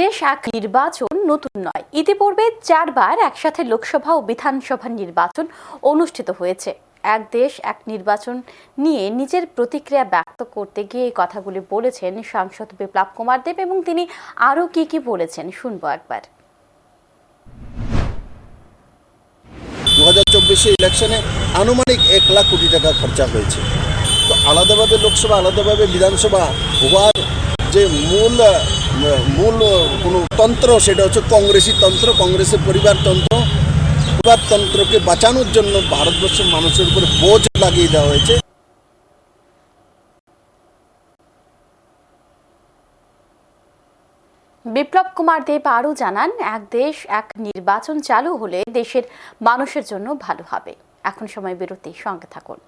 দেশ, এক নির্বাচন নতুন নয়। ইতিপূর্বে চারবার একসাথে লোকসভা ও বিধানসভা নির্বাচন অনুষ্ঠিত হয়েছে। এক দেশ, এক নির্বাচন নিয়ে নিজের প্রতিক্রিয়া ব্যক্ত করতে গিয়ে এই কথাগুলি বলেছেন সাংসদ বিপ্লব কুমার দেব এবং তিনি আরও কি কি বলেছেন শুনব একবার। দু হাজার চব্বিশে ইলেকশনে আনুমানিক এক লাখ কোটি টাকা খরচা হয়েছে। তো আলাদাভাবে লোকসভা, আলাদাভাবে বিধানসভা হওয়ার যে মূল মূল কোনো তন্ত্র সেটা হচ্ছে কংগ্রেসি তন্ত্র, কংগ্রেসের পরিবারতন্ত্র পরিবারতন্ত্রকে বাঁচানোর জন্য ভারতবর্ষের মানুষের উপরে বোঝ লাগিয়ে দেওয়া হয়েছে। বিপ্লব কুমার দেব আরও জানান, এক দেশ, এক নির্বাচন চালু হলে দেশের মানুষের জন্য ভালো হবে। এখন সময় বিরতি, সঙ্গে থাকুন।